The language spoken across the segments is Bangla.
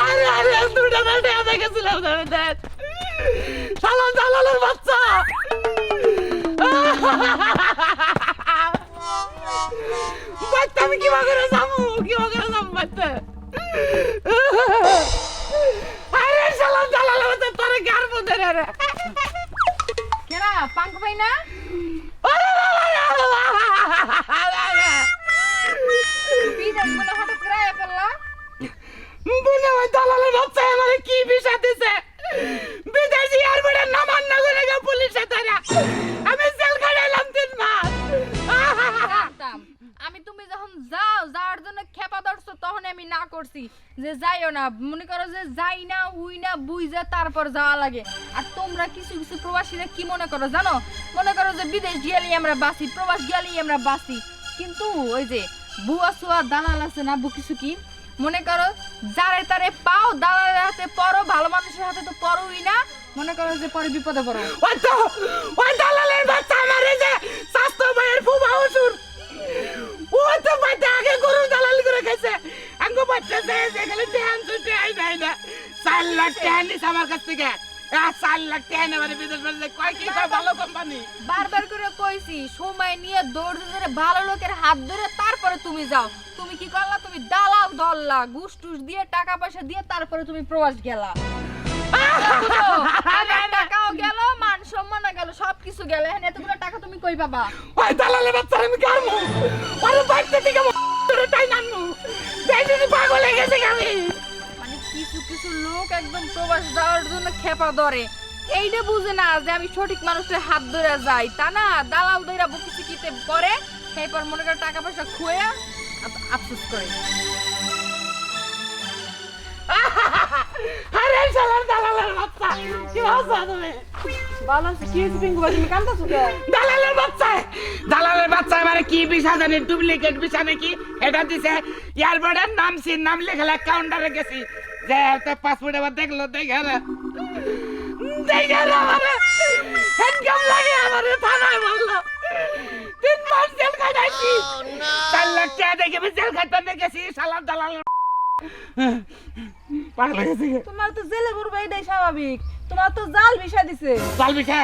আরে আরে দুটা না টাকা দেখেছিলাম না আমি দেখ সালাম দালালের বাচ্চা বাচ্চা আমি কিবা করে যাব কিবা করে যাব বাচ্চা আরে সালাম দালালের বাচ্চা তোরে গার মধ্যে রে রে কেনা পাঙ্ক পাই না আরে বাবা রে বিদেশ দালালের বাচ্চা আমারে কি বিষা দিছে? বিদেশি এয়ারপোর্টের নামান না করে গে পুলিশে ধরে। আমি জেল খাটাইলাম তিন মাস। আমি তুমি যখন যাও যাওয়ার জন্য খেপা ধরছো তখন আমি না করছি। যে যাইও না মনে করো যে যাই না উই না বুঝে তারপর যাওয়া লাগে। আর তোমরা কিছু কিছু প্রবাসীরা কি মনে করো জানো? মনে করো যে বিদেশ গেলেই আমরা বাসি প্রবাস গেলেই আমরা বাসি কিন্তু ওই যে বুয়া সুয়া দালাল আছে না বুকি সুকি মনে করো যারে তারে পাও দালালের হাতে পড়ো ভালো মানুষের হাতে তো পড়োই না। মনে করো যে পরে বিপদে পড়ো। ওই তো ওই দালালের বাচ্চা আমারে যে স্বাস্থ্য ভাইয়ের ফুবা হুজুর ও তো বাচ্চা আগে গরু দালাল করে খাইছে। আঙ্গো বাচ্চা যে যেখানে ধ্যান ছুটে আই নাই না। চার লাখ টাকা নিস আমার কাছ থেকে। চার লাখ বিদেশ কয় কি ভালো কোম্পানি বারবার করে কইছি সময় নিয়ে দৌড় ধরে ভালো লোকের হাত ধরে তুমি যাও। তুমি কি করলা? তুমি দালাল দল্লা ঘুষ টুস দিয়ে টাকা পয়সা দিয়ে তারপরে তুমি প্রবাস গেলা। টাকাও গেল মান সম্মান গেল সবকিছু গেল। হ্যাঁ এতগুলো টাকা তুমি কই পাবা? ওই দালালের বাচ্চা আমি কারমু? থেকে টাই নানমু বেশি পাগল হয়ে গেছে আমি। মানে কিছু কিছু লোক একদম প্রবাস যাওয়ার জন্য খেপা ধরে। এইটা বুঝে না যে আমি সঠিক মানুষের হাত ধরে যাই। তা না দালাল দইরা বুকি চিকিতে করে এরপর মনে করে টাকা পয়সা খুয়ে আফসোস করে। আরে শালার দালালের বাচ্চা কি ভাষা তুমি? ভালো আছে কি হয়েছে পিঙ্কু ভাই তুমি কান্দা দালালের বাচ্চা দালালের বাচ্চা এবারে কি বিষা জানি ডুপ্লিকেট নাকি এটা দিছে এয়ারপোর্টের নাম সিন নাম লেখালে কাউন্টারে গেছি। যে পাসপোর্ট এবার দেখল দেখে দেখে আমারে হ্যান্ডকাম লাগে আমারে থানায় বলল তিন জেল খাটাইছি চার লাখ টাকা দেখে আমি জেল খাটাতে গেছি শালার দালালের পাগল হয়ে গেছে। তোমার তো জেলে করব এটাই স্বাভাবিক। তোমার তো জাল বিষা দিছে। চাল বিষা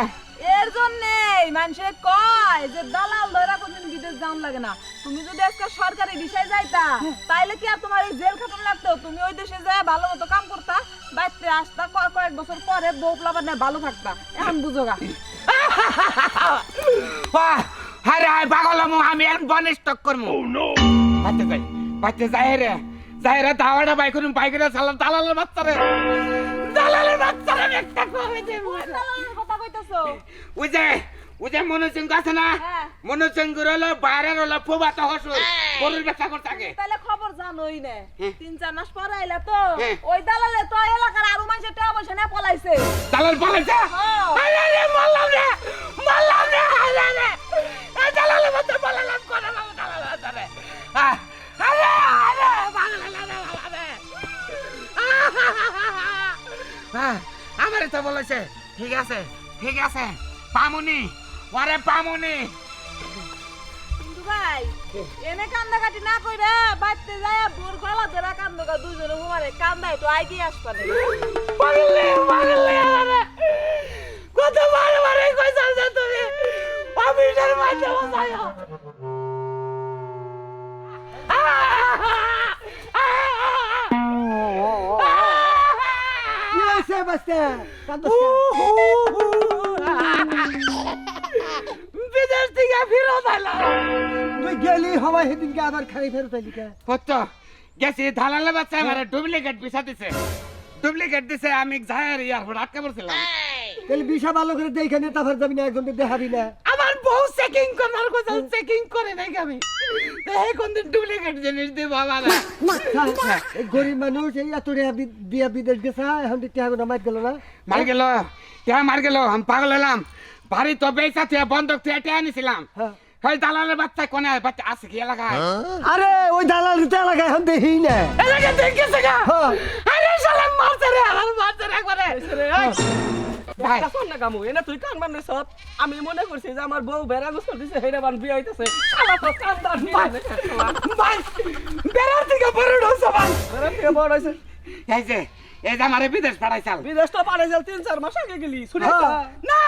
এর জন্যে মানুষে কয় যে দালাল ধরা কোনদিন বিদেশ যাওয়ান লাগে না। তুমি যদি আজকে সরকারি বিষয় যাইতা তাইলে কি আর তোমার এই জেল খাটানো লাগতো? তুমি ওই দেশে যায় ভালো মতো কাম করতা বাইতে আসতা কয়েক বছর পরে বউ প্লাবার না ভালো থাকতা। এখন বুঝো গা। বাহ হারে হায় পাগল মু আমি এখন বন স্টক করমু বাচ্চা যাই বাচ্চা যাই রে যাই রে দাওয়াটা বাইক বাইক রে সালাম দালালের বাচ্চা রে দালালের বাচ্চা রে একটা করে দেবো কথা কইতাছো? ওই যে ওই যে মনোসিংহ আছে না? হ্যাঁ। মনোসিংহ হলো বাইরের হলো ফুবাত হসুর গরুর ব্যবসা করতে থাকে তাহলে খবর জানোই না। হ্যাঁ। তিন চার মাস পরে আইলা তো হ্যাঁ। ওই দালালে তো এলাকার আরও মানুষের টাকা পয়সা নিয়ে পলাইছে। দালাল। আরে রে মারলাম রে মারলাম রে আরে। আমারে তো বলেছে। ঠিক আছে ঠিক আছে। পামুনি ওরে পামুনি কিন্তু ভাই এনে কান্দাকাটি না কইরা বাইতে যায় বোর গলা ধরা কান্দকা দুজনে হুমারে কান্দাই তো আইডি আসপানে পাগলে হয়েছে বিদেশ থেকে ফেরত তুই গেলি হওয়াই সেদিনকে আবার খাই ফেরত আইলি কে? কত? গেছি ধালালে বাচ্চা আমার ডুপ্লিকেট পিসা দিছে। ডুপ্লিকেট দিছে আমি যাই এয়ারপোর্ট আটকে পড়ছিলাম। তাহলে বিশা ভালো করে দেখে নে তারপর যাবি না একজনকে দেখাবি না। আমার বউ চেকিং করবার কথা চেকিং করে নাই আমি। এই কোন দিন ডুপ্লিকেট জিনিস দিব আমার এই গরিব মানুষ এই এত রেহা বি- দিয়া বিদেশ গেছে এখন হবে না মার গেল না। মার গেল কে মার গেল আমি পাগল হলাম। বাড়ি তো বেচা থেকে বন্ধক থেকে টেয়া নিছিলাম হ্যাঁ। ওই দালালের বাচ্চা কোনে? বাচ্চা আছে কি এলাকায়? আরে ওই দালাল তো এলাকায় এখন দেখি না। এলাকা দেখেছে গা? হ্যাঁ। আরে শালা মারছে রে আমার মারছে রে একবারে। ভাই কাসন না কামু এনে তুই কান বান আমি মনে করছি যে আমার বউ বেড়া গোসল দিছে হেরে বান বিয়ে হইতাছে শালা তো কান্দার নিয়ে ভাই বেড়ার থেকে বড় থেকে বড় হয়েছে এই যে এই যে আমারে বিদেশ পাঠাইছাল। বিদেশ তো যাল তিন চার মাস আগে গেলি শুনে না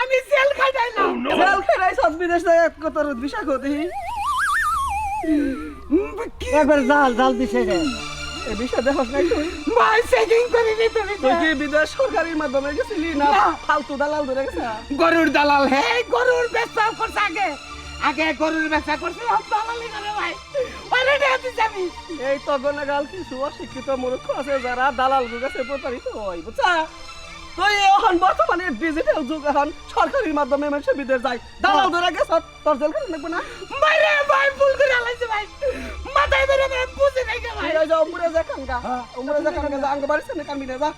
আমি জেল খাইলাম জেল খেলাই সব বিদেশ থেকে কত বিষয় গতি একবার জাল জাল দিছে রে। এই বিষয় দেখস নাই তুই ভাই চেকিং করে নি তুমি তুই কি বিদেশ মাধ্যমে গেছিলি না। ফালতু দালাল ধরে গেছে? গরুর দালাল হে গরুর ব্যবসা করছে আগে। আগে গরুর ব্যবসা করছে সব দালালি করে ভাই। ওরে দেখতে যাবি। এই তো গনাগাল কিছু অশিক্ষিত মূর্খ আছে যারা দালাল কাছে প্রতারিত হয় বুঝছা? তুই এখন বর্তমানে ডিজিটাল যুগ এখন সরকারির মাধ্যমে মানুষ বিদেশ যায়। দালাল ধরে গেছ তোর জেল লাগবে না? ভাই ভুল করে আলাইছে ভাই। মাথায় বেরে বেরে বুঝে নাই গে ভাই। তুই যাও উমরে যা কানগা উমরে যা কানগা যা আঙ্গ বাড়িছে না কানবি না যা।